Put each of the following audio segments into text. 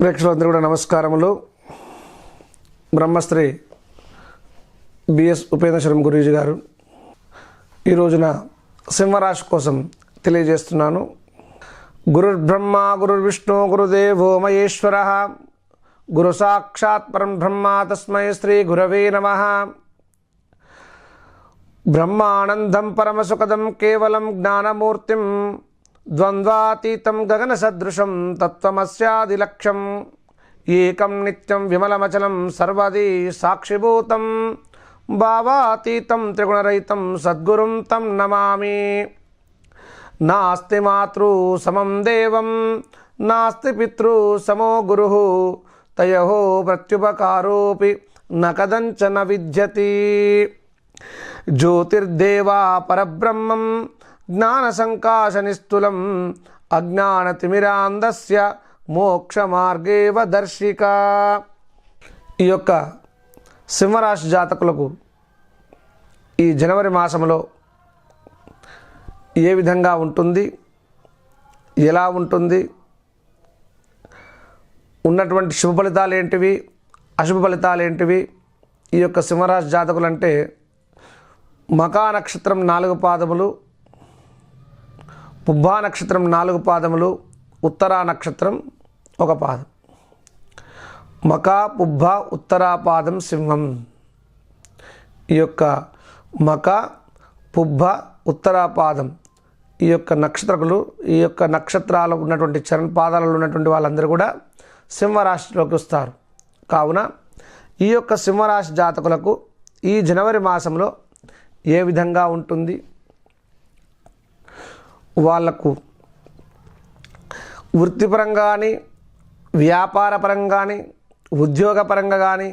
ప్రేక్షకులందరూ కూడా నమస్కారములు. బ్రహ్మశ్రీ బిఎస్ ఉపేంద్రశరం గురూజీ గారు ఈ రోజున సింహరాశి కోసం తెలియజేస్తున్నాను. గురుర్బ్రహ్మ గురుర్విష్ణు గురుదేవో మహేశ్వర గురు సాక్షాత్ పరం బ్రహ్మ తస్మై శ్రీ గురవే నమ. బ్రహ్మానందం పరమసుఖదం కేవలం జ్ఞానమూర్తిం ద్వంద్వాతీతం గగనసదృశం తత్వమస్యాదిలక్ష్యం. ఏకం నిత్యం విమలమచలం సర్వది సాక్షిభూతం. భావాతీతం త్రిగుణరహితం సద్గురుం తం నమామి. నాస్తి మాతృ సమం దేవం. నాస్తి పితృ సమో గురు. తయో ప్రత్యుపకారోపి నకదంచన విద్యతి. జ్యోతిర్దేవా పరబ్రహ్మం జ్ఞానసంకాశనిస్థులం అజ్ఞానతిమిరాంధస్య మోక్షమార్గేవ దర్శిక. ఈ యొక్క సింహరాశి జాతకులకు ఈ జనవరి మాసంలో ఏ విధంగా ఉంటుంది ఎలా ఉంటుంది ఉన్నటువంటి శుభ ఫలితాలు ఏంటివి అశుభ ఫలితాలు ఏంటివి ఈ యొక్క సింహరాశి జాతకులు అంటే మకా నక్షత్రం నాలుగు పాదములు పుబ్బా నక్షత్రం నాలుగు పాదములు ఉత్తరా నక్షత్రం ఒక పాదం. మకా పుబ్బ ఉత్తరా పాదం సింహం. ఈ యొక్క మక పుబ్బ ఉత్తరా పాదం ఈ యొక్క నక్షత్రకులు ఈ యొక్క నక్షత్రాలు ఉన్నటువంటి చరణ పాదాలలో ఉన్నటువంటి వాళ్ళందరూ కూడా సింహరాశిలోకి వస్తారు. కావున ఈ యొక్క సింహరాశి జాతకులకు ఈ జనవరి మాసంలో ఏ విధంగా ఉంటుంది? వాళ్ళకు వృత్తిపరంగా కానీ వ్యాపారపరంగా కానీ ఉద్యోగపరంగా కానీ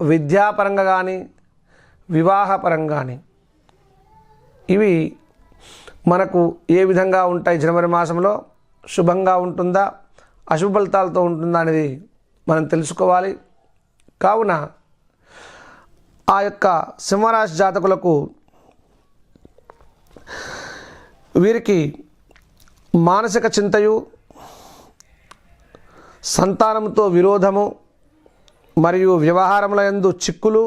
విద్యాపరంగా కానీ వివాహపరంగా కానీ ఇవి మనకు ఏ విధంగా ఉంటాయి జనవరి మాసంలో? శుభంగా ఉంటుందా? అశుభ ఫలితాలతో ఉంటుందా అనేది మనం తెలుసుకోవాలి. కావున ఆ యొక్క సింహరాశి జాతకులకు వీరికి మానసిక చింతయు సంతానంతో విరోధము మరియు వ్యవహారముల యందు చిక్కులు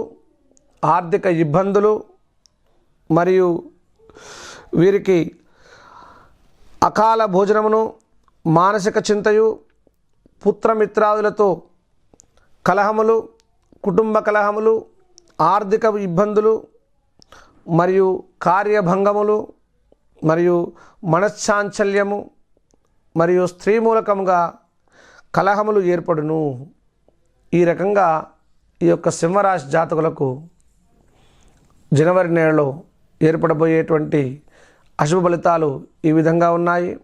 ఆర్థిక ఇబ్బందులు మరియు వీరికి అకాల భోజనమును మానసిక చింతయు పుత్రమిత్రాదులతో కలహములు కుటుంబ కలహములు ఆర్థిక ఇబ్బందులు మరియు కార్యభంగములు మరియు మనశ్చాంచల్యము మరియు స్త్రీ మూలకముగా కలహములు ఏర్పడును. ఈ రకంగా ఈ యొక్క సింహరాశి జాతకులకు జనవరి నెలలో ఏర్పడబోయేటువంటి అశుభ ఫలితాలు ఈ విధంగా ఉన్నాయి.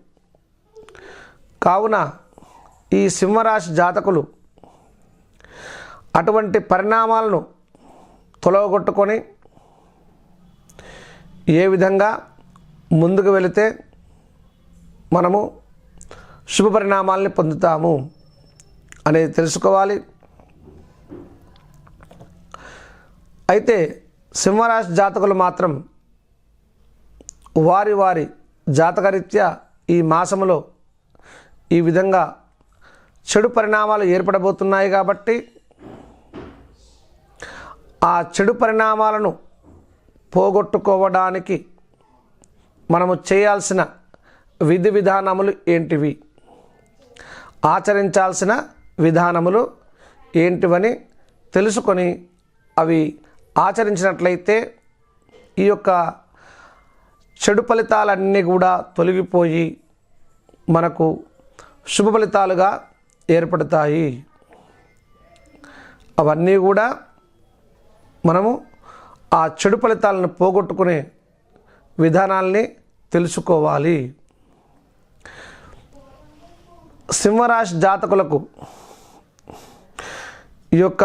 కావున ఈ సింహరాశి జాతకులు అటువంటి పరిణామాలను తొలగొట్టుకొని ఏ విధంగా ముందుకు వెళితే మనము శుభ పరిణామాలని పొందుతాము అనేది తెలుసుకోవాలి. అయితే సింహరాశి జాతకులు మాత్రం వారి వారి జాతకరీత్యా ఈ మాసములో ఈ విధంగా చెడు పరిణామాలు ఏర్పడబోతున్నాయి కాబట్టి ఆ చెడు పరిణామాలను పోగొట్టుకోవడానికి మనము చేయాల్సిన విధి విధానములు ఏంటివి? ఆచరించాల్సిన విధానములు ఏంటివని తెలుసుకొని అవి ఆచరించినట్లయితే ఈ యొక్క చెడు ఫలితాలన్నీ కూడా తొలగిపోయి మనకు శుభ ఫలితాలుగా ఏర్పడతాయి. అవన్నీ కూడా మనము ఆ చెడు ఫలితాలను పోగొట్టుకునే విధానాల్ని తెలుసుకోవాలి. సింహరాశి జాతకులకు ఈ యొక్క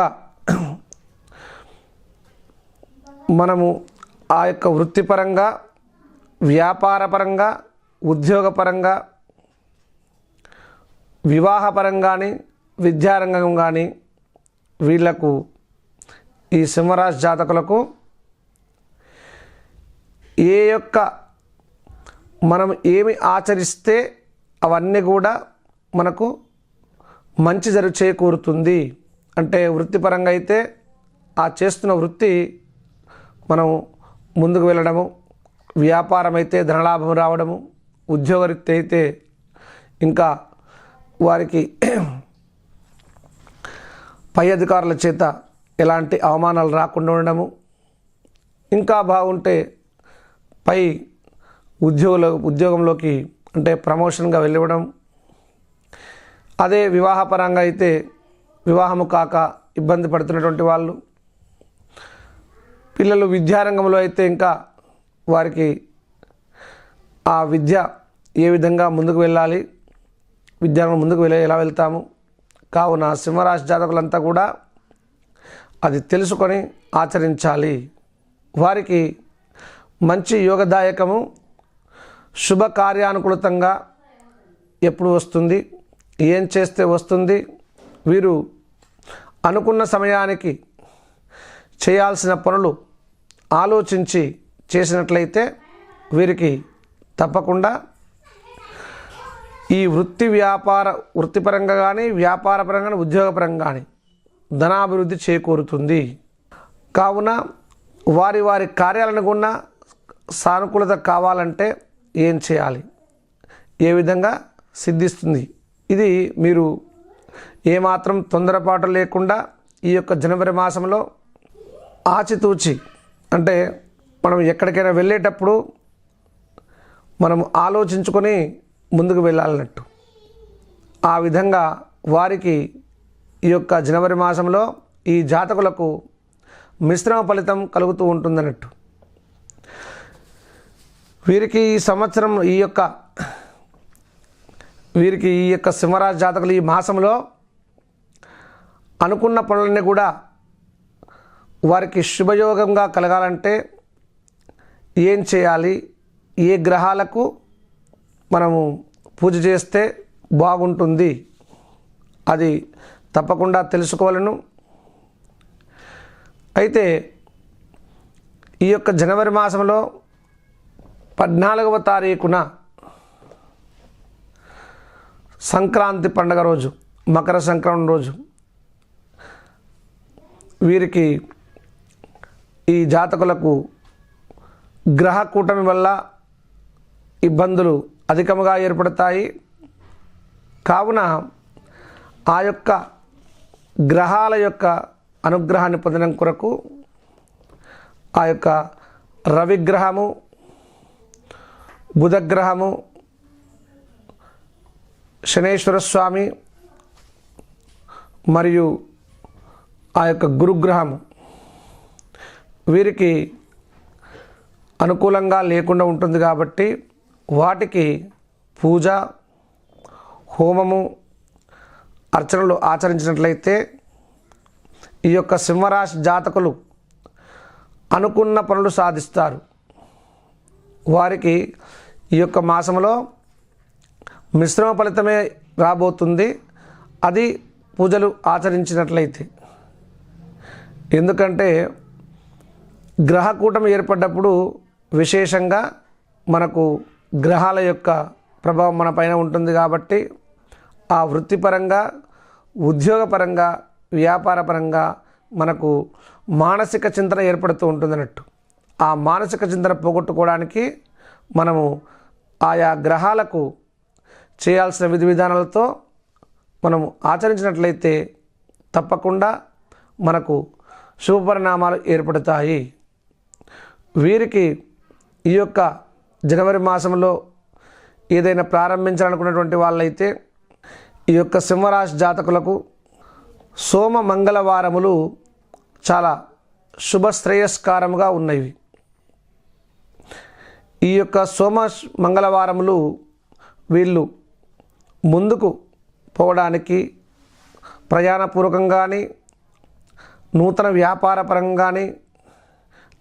మనము ఆ యొక్క వృత్తిపరంగా వ్యాపారపరంగా ఉద్యోగపరంగా వివాహపరంగాని కానీ విద్యారంగం కానీ వీళ్ళకు ఈ సింహరాశి జాతకులకు ఏ యొక్క మనం ఏమి ఆచరిస్తే అవన్నీ కూడా మనకు మంచి జరు చేకూరుతుంది. అంటే వృత్తిపరంగా అయితే ఆ చేస్తున్న వృత్తి మనం ముందుకు వెళ్ళడము వ్యాపారం అయితే ధనలాభం రావడము ఉద్యోగరీత్య అయితే ఇంకా వారికి పై అధికారుల చేత ఎలాంటి అవమానాలు రాకుండా ఉండడము ఇంకా బాగుంటే పై ఉద్యోగుల ఉద్యోగంలోకి అంటే ప్రమోషన్గా వెళ్ళివ్వడం. అదే వివాహపరంగా అయితే వివాహము కాక ఇబ్బంది పడుతున్నటువంటి వాళ్ళు. పిల్లలు విద్యారంగంలో అయితే ఇంకా వారికి ఆ విద్య ఏ విధంగా ముందుకు వెళ్ళాలి విద్యారంగం ముందుకు వెళ్ళి ఎలా వెళ్తాము. కావున సింహరాశి జాతకులంతా కూడా అది తెలుసుకొని ఆచరించాలి. వారికి మంచి యోగదాయకము శుభ కార్యానుకూలతంగా ఎప్పుడు వస్తుంది? ఏం చేస్తే వస్తుంది? వీరు అనుకున్న సమయానికి చేయాల్సిన పనులు ఆలోచించి చేసినట్లయితే వీరికి తప్పకుండా ఈ వృత్తి వ్యాపార వృత్తిపరంగా కానీ వ్యాపారపరంగా కానీ ఉద్యోగపరంగా కానీ ధనాభివృద్ధి చేకూరుతుంది. కావున వారి వారి కార్యాలను కూడా సానుకూలత కావాలంటే ఏం చేయాలి? ఏ విధంగా సిద్ధిస్తుంది? ఇది మీరు ఏమాత్రం తొందరపాటు లేకుండా ఈ యొక్క జనవరి మాసంలో ఆచితూచి అంటే మనం ఎక్కడికైనా వెళ్ళేటప్పుడు మనం ఆలోచించుకొని ముందుకు వెళ్ళాలన్నట్టు. ఆ విధంగా వారికి ఈ యొక్క జనవరి మాసంలో ఈ జాతకులకు మిశ్రమ ఫలితం కలుగుతూ ఉంటుందన్నట్టు. వీరికి ఈ సంవత్సరం ఈ యొక్క వీరికి ఈ యొక్క సింహరాజు జాతకులు ఈ మాసంలో అనుకున్న పనులన్నీ కూడా వారికి శుభయోగంగా కలగాలంటే ఏం చేయాలి? ఏ గ్రహాలకు మనము పూజ చేస్తే బాగుంటుంది? అది తప్పకుండా తెలుసుకోవాలను. అయితే ఈ యొక్క జనవరి మాసంలో పద్నాలుగవ తారీఖున సంక్రాంతి పండగ రోజు మకర సంక్రమణ రోజు వీరికి ఈ జాతకులకు గ్రహ కూటమి వల్ల ఇబ్బందులు అధికముగా ఏర్పడతాయి. కావున ఆ యొక్క గ్రహాల యొక్క అనుగ్రహాన్ని పొందడం కొరకు ఆ యొక్క రవిగ్రహము బుధగ్రహము శనేశ్వర స్వామి మరియు ఆ యొక్క గురుగ్రహము. వీరికి అనుకూలంగా లేకుండా ఉంటుంది కాబట్టి వాటికి పూజ హోమము అర్చనలు ఆచరించినట్లయితే ఈ యొక్క సింహరాశి జాతకులు అనుకున్న పనులు సాధిస్తారు. వారికి ఈ యొక్క మాసంలో మిశ్రమ ఫలితమే రాబోతుంది. అది పూజలు ఆచరించినట్లయితే. ఎందుకంటే గ్రహకూటమి ఏర్పడ్డప్పుడు విశేషంగా మనకు గ్రహాల యొక్క ప్రభావం మన పైన ఉంటుంది కాబట్టి ఆ వృత్తిపరంగా ఉద్యోగపరంగా వ్యాపారపరంగా మనకు మానసిక చింతన ఏర్పడుతూ ఉంటుంది అన్నట్టు ఆ మానసిక చింతన పోగొట్టుకోవడానికి మనము ఆయా గ్రహాలకు చేయాల్సిన విధి విధానాలతో మనము ఆచరించినట్లయితే తప్పకుండా మనకు శుభపరిణామాలు ఏర్పడతాయి. వీరికి ఈ యొక్క జనవరి మాసంలో ఏదైనా ప్రారంభించాలనుకున్నటువంటి వాళ్ళైతే ఈ యొక్క సింహరాశి జాతకులకు సోమ మంగళవారములు చాలా శుభ శ్రేయస్కారముగా ఉన్నవి. ఈ యొక్క సోమ మంగళవారములు వీళ్ళు ముందుకు పోవడానికి ప్రయాణపూర్వకం కానీ నూతన వ్యాపార పరంగా కానీ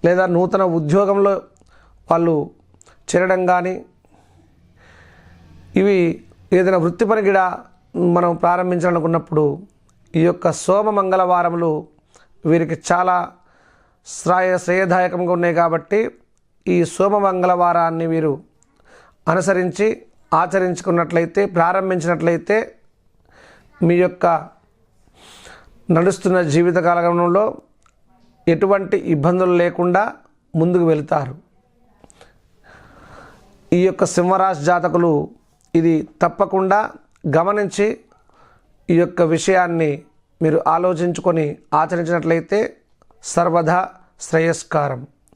లేదా నూతన ఉద్యోగంలో వాళ్ళు చేరడం కానీ ఇవి ఏదైనా వృత్తి పని మనం ప్రారంభించాలనుకున్నప్పుడు ఈ యొక్క సోమ మంగళవారములు వీరికి చాలా శ్రాయ శ్రేయదాయకంగా ఉన్నాయి కాబట్టి ఈ సోమ మంగళవారాన్ని మీరు అనుసరించి ఆచరించుకున్నట్లయితే ప్రారంభించినట్లయితే మీ యొక్క నడుస్తున్న జీవిత కాలంలో ఎటువంటి ఇబ్బందులు లేకుండా ముందుకు వెళతారు. ఈ యొక్క సింహరాశి జాతకులు ఇది తప్పకుండా గమనించి ఈ యొక్క విషయాన్ని మీరు ఆలోచించుకొని ఆచరించినట్లయితే సర్వదా శ్రేయస్కారం.